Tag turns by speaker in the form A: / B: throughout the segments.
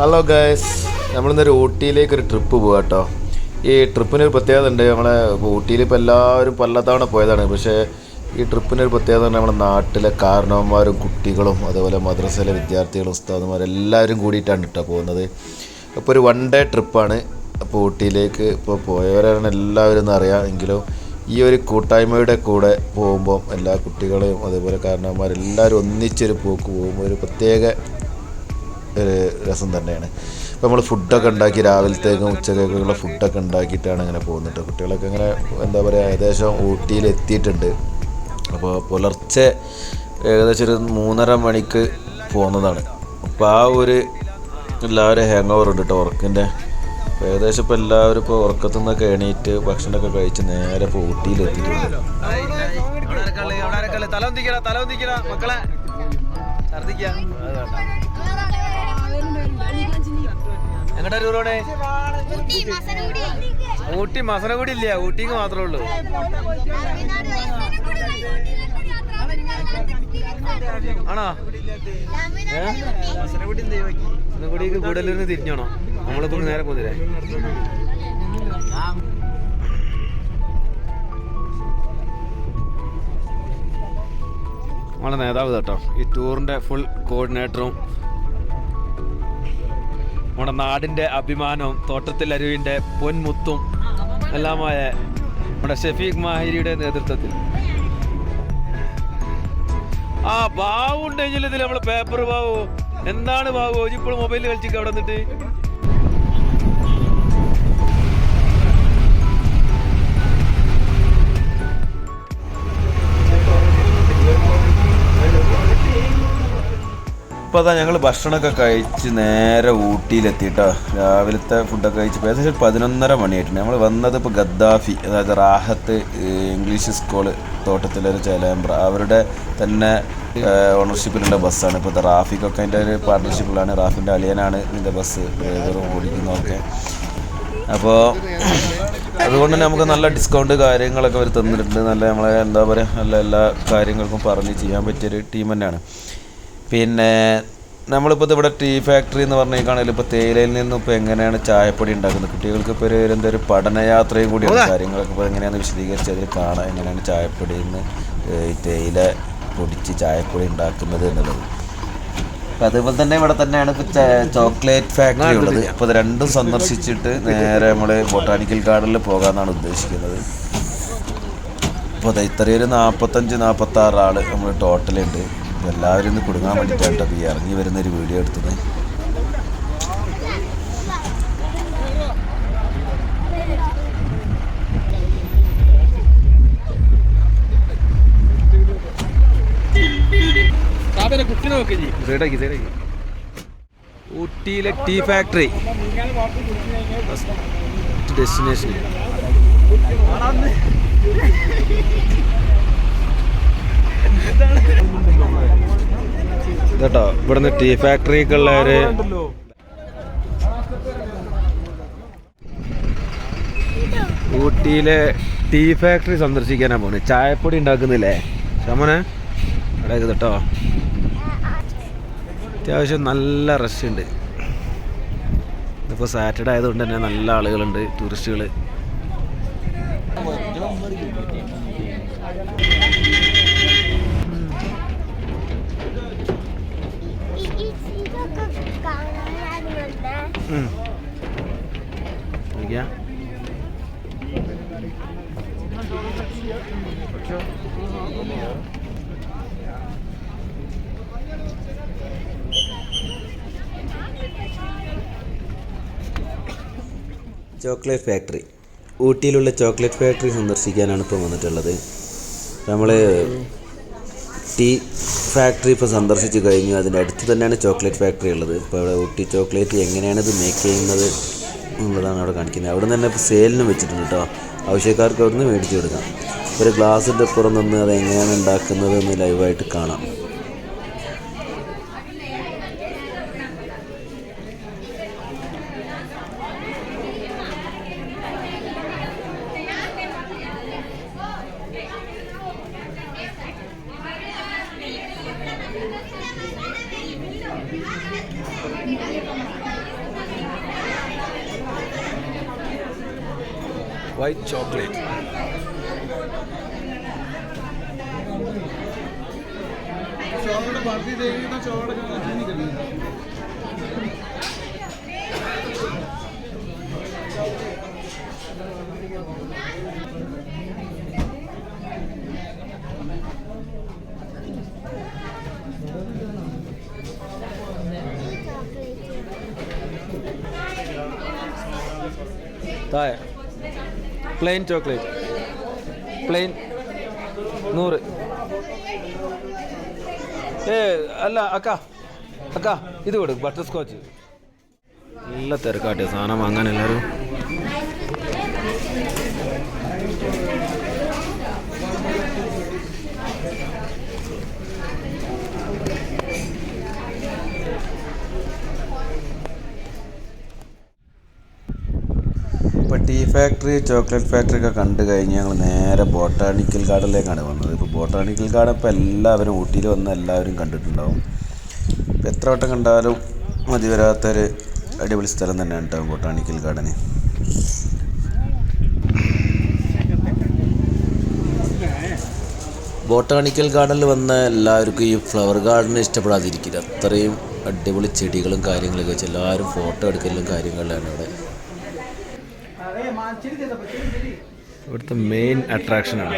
A: Hello guys നമ്മളിന്നൊരു ഊട്ടിയിലേക്ക് ഒരു trip പോകാം കേട്ടോ ഈ ട്രിപ്പിന് ഒരു പ്രത്യേകത ഉണ്ട്. നമ്മളെ ഊട്ടിയിൽ ഇപ്പോൾ എല്ലാവരും പല തവണ പോയതാണ്. പക്ഷേ ഈ ട്രിപ്പിന് ഒരു പ്രത്യേകത ഉണ്ട് നമ്മുടെ നാട്ടിലെ കാരണവന്മാരും കുട്ടികളും അതുപോലെ മദ്രസയിലെ വിദ്യാർത്ഥികളും ഉസ്താദന്മാരും എല്ലാവരും കൂടിയിട്ടാണ് കേട്ടോ പോകുന്നത്. അപ്പോൾ ഒരു വൺ ഡേ ട്രിപ്പാണ് അപ്പോൾ ഊട്ടിയിലേക്ക് ഇപ്പോൾ പോയവരാണ് എല്ലാവരും എന്ന് എങ്കിലും ഈ ഒരു കൂട്ടായ്മയുടെ കൂടെ പോകുമ്പോൾ എല്ലാ കുട്ടികളെയും അതുപോലെ കാരണവന്മാരെല്ലാവരും ഒന്നിച്ചൊരു പോക്ക് പോകുമ്പോൾ ഒരു പ്രത്യേക ഒരു രസം തന്നെയാണ്. ഇപ്പോൾ നമ്മൾ ഫുഡൊക്കെ ഉണ്ടാക്കി രാവിലത്തേക്കും ഉച്ചക്കേക്കുള്ള ഫുഡൊക്കെ ഉണ്ടാക്കിയിട്ടാണ് ഇങ്ങനെ പോകുന്നത് കുട്ടികളൊക്കെ ഇങ്ങനെ എന്താ പറയുക ഏകദേശം ഊട്ടിയിൽ എത്തിയിട്ടുണ്ട്. അപ്പോൾ പുലർച്ചെ ഏകദേശം ഒരു മൂന്നര മണിക്ക് പോകുന്നതാണ്. അപ്പോൾ ആ ഒരു എല്ലാവരും ഹാങ് ഓവർ ഉണ്ട് കേട്ടോ ഉറക്കിന്റെ. ഏകദേശം ഇപ്പോൾ എല്ലാവരും ഇപ്പോൾ ഉറക്കത്തു നിന്നൊക്കെ എണീറ്റ് ഭക്ഷണമൊക്കെ കഴിച്ച് നേരെ ഇപ്പോൾ ഊട്ടിയിൽ എത്തിയിട്ടുണ്ട്.
B: തല തല മക്കളെ. എങ്ങോട്ടാ ടൂറോടെ ഊട്ടി മസനഗുടി ഇല്ല ഊട്ടിക്ക് മാത്രമേ ഉള്ളൂ. ആണോ? മസനഗുടിക്ക് കൂടുതലിരുന്ന് തിരിഞ്ഞോണോ നമ്മളിപ്പോ നേരെ പോകുന്നില്ലേ നമ്മളെ നേതാവ് കേട്ടോ ഈ ടൂറിന്റെ ഫുൾ കോർഡിനേറ്ററും നമ്മുടെ നാടിന്റെ അഭിമാനവും തോട്ടത്തിൽ അരുവിന്റെ പൊൻമുത്തും എല്ലാമായ നമ്മുടെ ഷെഫീഖ് മാഹിരിയുടെ നേതൃത്വത്തിൽ. ആ ബാവുണ്ടെങ്കിൽ ഇതിൽ നമ്മൾ പേപ്പർ ബാവു? എന്താണ് ബാവു? ഇപ്പോൾ മൊബൈലിൽ കളിച്ചിട്ട് അവിടെ നിന്നിട്ട്.
A: ഇപ്പോൾ അതാ ഞങ്ങൾ ഭക്ഷണമൊക്കെ കഴിച്ച് നേരെ ഊട്ടിയിലെത്തിയിട്ടോ. രാവിലത്തെ ഫുഡൊക്കെ കഴിച്ച് ഏകദേശം പതിനൊന്നര മണിയായിട്ടുണ്ട്. നമ്മൾ വന്നത് ഇപ്പോൾ ഗദ്ദാഫി അതായത് റാഹത്ത് ഇംഗ്ലീഷ് സ്കൂൾ തോട്ടത്തിലൊരു ചേലേമ്പ്ര. അവരുടെ തന്നെ ഓണർഷിപ്പിലുള്ള ബസ്സാണ്. ഇപ്പോൾ റാഫിക്കൊക്കെ അതിന്റെ ഒരു പാർട്ട്ണർഷിപ്പിലാണ് റാഫിന്റെ അളിയനാണ് ഇതിന്റെ ബസ് ഡ്രൈവറും ഓടിക്കുന്നതൊക്കെ. അപ്പോൾ അതുകൊണ്ട് തന്നെ നമുക്ക് നല്ല ഡിസ്കൗണ്ട് കാര്യങ്ങളൊക്കെ അവർ തന്നിട്ടുണ്ട്. നല്ല നമ്മളെ എന്താ പറയുക നല്ല എല്ലാ കാര്യങ്ങൾക്കും പറഞ്ഞ് ചെയ്യാൻ പറ്റിയൊരു ടീം തന്നെയാണ്. പിന്നെ നമ്മളിപ്പോൾ ഇത് ഇവിടെ ടീ ഫാക്ടറി എന്ന് പറഞ്ഞേക്കാണെങ്കിൽ ഇപ്പോൾ തേയിലയിൽ നിന്നും ഇപ്പോൾ എങ്ങനെയാണ് ചായപ്പൊടി ഉണ്ടാക്കുന്നത്? കുട്ടികൾക്ക് ഇപ്പോൾ ഒരു എന്താ ഒരു പഠനയാത്രയും കൂടിയാണ് കാര്യങ്ങളൊക്കെ ഇപ്പോൾ എങ്ങനെയാണെന്ന് വിശദീകരിച്ച് അതിൽ കാണാം എങ്ങനെയാണ് ചായപ്പൊടിയിൽ നിന്ന് ഈ തേയില പൊടിച്ച് ചായപ്പൊടി ഉണ്ടാക്കുന്നത് എന്നുള്ളത്. അതുപോലെ തന്നെ ഇവിടെ തന്നെയാണ് ഇപ്പോൾ ചോക്ലേറ്റ് ഫാക്ടറി ഉള്ളത്. അപ്പോൾ ഇത് രണ്ടും സന്ദർശിച്ചിട്ട് നേരെ നമ്മൾ ബൊട്ടാനിക്കൽ ഗാർഡനിൽ പോകാമെന്നാണ് ഉദ്ദേശിക്കുന്നത്. അപ്പോൾ ഇത്രയൊരു നാൽപ്പത്തഞ്ച് നാൽപ്പത്താറ് ആൾ നമ്മൾ ടോട്ടലുണ്ട്. എല്ലാവരും ഒന്ന് കുടുങ്ങാൻ വേണ്ടിയിട്ടാണ് ഈ ഇറങ്ങി വരുന്നൊരു വീഡിയോ എടുത്തത്.
B: ഊട്ടിയിലെ ടീ ഫാക്ടറി. ഡെസ്റ്റിനേഷൻ കേട്ടോ ഇവിടുന്ന് ടീ ഫാക്ടറി ഉള്ളവര് ഊട്ടിയിലെ ടീ ഫാക്ടറി സന്ദർശിക്കാനാ പോണേ. ചായപ്പൊടി ഉണ്ടാക്കുന്നില്ലേ? ശമനെ കേട്ടോ. അത്യാവശ്യം നല്ല റഷ് ഉണ്ട്. ഇപ്പോൾ സാറ്റർഡേ ആയതുകൊണ്ട് തന്നെ നല്ല ആളുകളുണ്ട് ടൂറിസ്റ്റുകൾ
C: ചോക്ലേറ്റ് ഫാക്ടറി. ഊട്ടിയിലുള്ള ചോക്ലേറ്റ് ഫാക്ടറി സന്ദർശിക്കാനാണ് ഇപ്പോൾ വന്നിട്ടുള്ളത്. നമ്മൾ ടീ ഫാക്ടറി ഇപ്പോൾ സന്ദർശിച്ചു കഴിഞ്ഞു അതിന്റെ തന്നെയാണ് ചോക്ലേറ്റ് ഫാക്ടറി ഉള്ളത്. ഇപ്പോൾ അവിടെ ഊട്ടി ചോക്ലേറ്റ് എങ്ങനെയാണ് ഇത് മേക്ക് ചെയ്യുന്നത് എന്നുള്ളതാണ് അവിടെ കാണിക്കുന്നത്. അവിടെ തന്നെ സെയിലിന് വെച്ചിട്ടുണ്ട് കേട്ടോ ആവശ്യക്കാർക്ക് അവിടെ നിന്ന് മേടിച്ച് കൊടുക്കാം. ഒരു ഗ്ലാസിന്റെ പുറം നിന്ന് അത് എങ്ങനെയാണ് ഉണ്ടാക്കുന്നത് എന്ന് ലൈവായിട്ട് കാണാം.
B: White chocolate. ചോറ് ഭർത്തി ചെയ്യുന്ന ചോറ് ചിന്തിക്കുന്നു താഴെ പ്ലെയിൻ ചോക്ലേറ്റ് പ്ലെയിൻ നൂറ് ഏ അല്ല അക്ക അക്ക ഇത് കൊടു ബട്ടർ സ്കോച്ച് നല്ല തിരക്കാട്ടെ സാധനം വാങ്ങാൻ എല്ലാവരും
A: ഇപ്പോൾ ടീ ഫാക്ടറി ചോക്ലേറ്റ് ഫാക്ടറി ഒക്കെ കണ്ടു കഴിഞ്ഞ് ഞങ്ങൾ നേരെ ബോട്ടാണിക്കൽ ഗാർഡനിലേക്കാണ് വന്നത്. ഇപ്പോൾ ബോട്ടാണിക്കൽ ഗാർഡൻ ഇപ്പോൾ എല്ലാവരും ഊട്ടിയിൽ വന്ന് എല്ലാവരും കണ്ടിട്ടുണ്ടാവും. ഇപ്പോൾ എത്ര വട്ടം കണ്ടാലും മതി വരാത്തൊരു അടിപൊളി സ്ഥലം തന്നെയാണ് കേട്ടോ ബോട്ടാണിക്കൽ ഗാർഡന്.
C: ബോട്ടാണിക്കൽ ഗാർഡനിൽ വന്ന എല്ലാവർക്കും ഈ ഫ്ലവർ ഗാർഡൻ ഇഷ്ടപ്പെടാതിരിക്കില്ല. അത്രയും അടിപൊളി ചെടികളും കാര്യങ്ങളൊക്കെ വെച്ച് എല്ലാവരും ഫോട്ടോ എടുക്കലും കാര്യങ്ങളിലാണ് ഇവിടെ
B: ഇവിടുത്തെ മെയിൻ അട്രാക്ഷനാണ്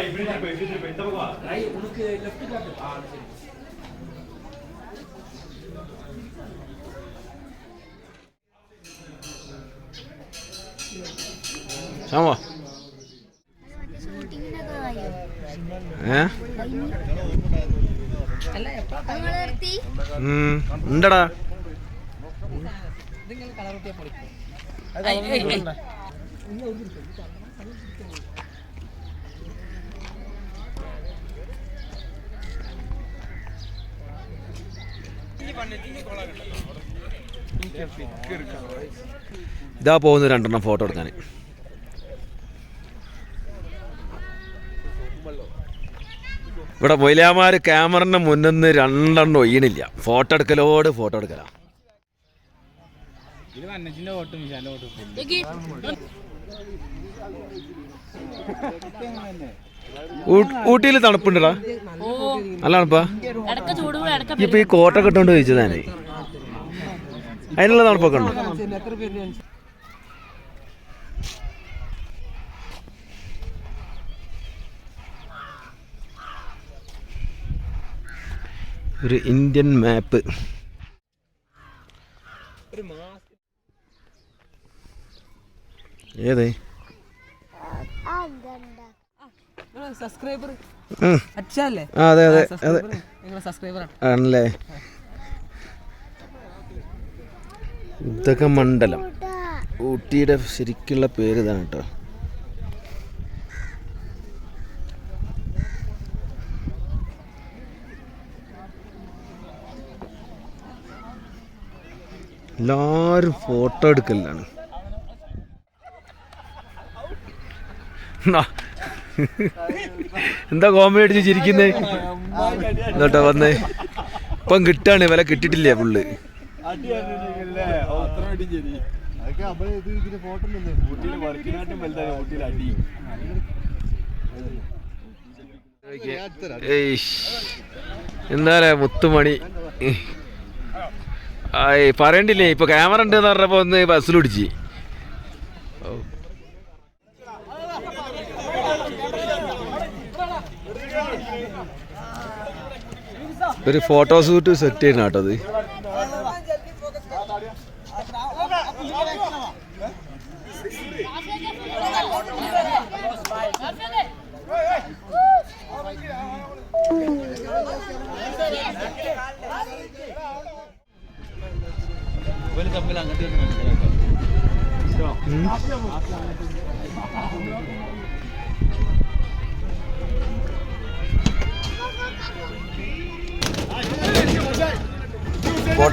B: ശ്യാമോ ഉണ്ടടാ. ഇതാ പോകുന്നു രണ്ടെണ്ണം ഫോട്ടോ എടുക്കാൻ ഇവിടെ മൊയിലാമാർ ക്യാമറിന് മുന്നിൽ നിന്ന് രണ്ടെണ്ണം ഒയ്യണില്ല ഫോട്ടോ എടുക്കലോട് ഫോട്ടോ എടുക്കലാ. ഊട്ടിയിൽ തണുപ്പുണ്ടടാ. നല്ല തണുപ്പാ. ഇപ്പൊ ഈ കോട്ടൊക്കെ ഇട്ടോണ്ട് ചോദിച്ചതാണ്. അതിനുള്ള തണുപ്പൊക്കെ ഉണ്ടോ? ഒരു ഇന്ത്യൻ മാപ്പ്. ഒരു
D: സബ്സ്ക്രൈബർ
B: ആ. അതെ അതെ ആണല്ലേ? ഉദകമണ്ഡലം ഊട്ടിയുടെ ശരിക്കുള്ള പേര് ഇതാണ് കേട്ടോ. എല്ലാവരും ഫോട്ടോ എടുക്കലാണ്. എന്താ കോമഡി അടിച്ച് ചിരിക്കുന്നേ? എന്നിട്ടാ വന്നേ. ഇപ്പം കിട്ടാണ് വില കിട്ടിട്ടില്ലേ പുള്ള്? എന്താ മുത്തുമണി. പറയണ്ടില്ലേ ഇപ്പൊ ക്യാമറ ഉണ്ട് എന്ന് പറഞ്ഞപ്പോ ഒന്ന് ബസ്സിൽ പിടിച്ച് ഒരു ഫോട്ടോ ഷൂട്ട് സെറ്റ് ചെയ്യണം കേട്ടോ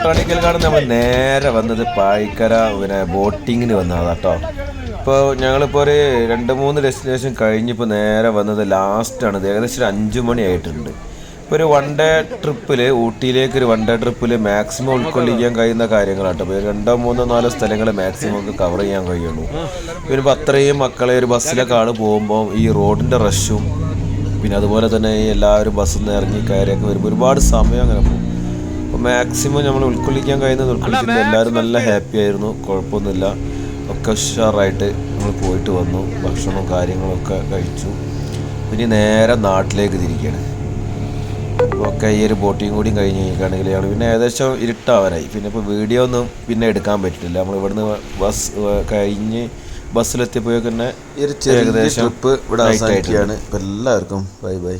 A: ബോട്ടാണിക്കൽ ഗാർഡൻ നമ്മൾ നേരെ വന്നത് പായിക്കര പിന്നെ ബോട്ടിങ്ങിന് വന്നതാണ് കേട്ടോ ഇപ്പോൾ ഞങ്ങളിപ്പോൾ ഒരു രണ്ട് മൂന്ന് ഡെസ്റ്റിനേഷൻ കഴിഞ്ഞിപ്പോൾ നേരെ വന്നത് ലാസ്റ്റാണ് ഏകദേശം ഒരു അഞ്ച് മണി ആയിട്ടുണ്ട്. ഇപ്പോൾ ഒരു വൺ ഡേ ട്രിപ്പിൽ ഊട്ടിയിലേക്ക് ഒരു വൺ ഡേ ട്രിപ്പിൽ മാക്സിമം ഉൾക്കൊള്ളിക്കാൻ കഴിയുന്ന കാര്യങ്ങളാണ് ഇപ്പോൾ രണ്ടോ മൂന്നോ നാലോ സ്ഥലങ്ങൾ മാക്സിമം നമുക്ക് കവർ ചെയ്യാൻ കഴിയുള്ളൂ. പിന്നെ അത്രയും മക്കളെ ഒരു ബസ്സിലൊക്കെ ആണ് പോകുമ്പോൾ ഈ റോഡിന്റെ റഷും പിന്നെ അതുപോലെ തന്നെ ഈ എല്ലാവരും ബസ്സിൽ നിന്ന് ഇറങ്ങി കയറിയൊക്കെ വരുമ്പോൾ ഒരുപാട് സമയം അങ്ങനെ പോകും. അപ്പോൾ മാക്സിമം നമ്മൾ ഉൾക്കൊള്ളിക്കാൻ കഴിയുന്നത് ഉൾക്കൊള്ളിച്ചിട്ട് എല്ലാവരും നല്ല ഹാപ്പി ആയിരുന്നു. കുഴപ്പമൊന്നുമില്ല. ഒക്കെ ഉഷാറായിട്ട് നമ്മൾ പോയിട്ട് വന്നു. ഭക്ഷണവും കാര്യങ്ങളൊക്കെ കഴിച്ചു. പിന്നെ നേരെ നാട്ടിലേക്ക് തിരിക്കുകയാണ് ഒക്കെ ഈ ഒരു ബോട്ടിങ് കൂടി കഴിഞ്ഞ് കഴിഞ്ഞിട്ടാണെങ്കിൽ ഞങ്ങൾ പിന്നെ ഏകദേശം ഇരുട്ടാവാനായി. പിന്നെ ഇപ്പോൾ വീഡിയോ ഒന്നും പിന്നെ എടുക്കാൻ പറ്റില്ല നമ്മൾ ഇവിടുന്ന് ബസ് കഴിഞ്ഞ് ബസ്സിലെത്തിപ്പോയൊക്കെ തന്നെ
C: ഈ ഒരു ചെറിയ
A: ഏകദേശം
C: ട്രിപ്പ് ഇവിടെ. അവസാനിക്കുകയാണ്. എല്ലാവർക്കും ബൈ ബൈ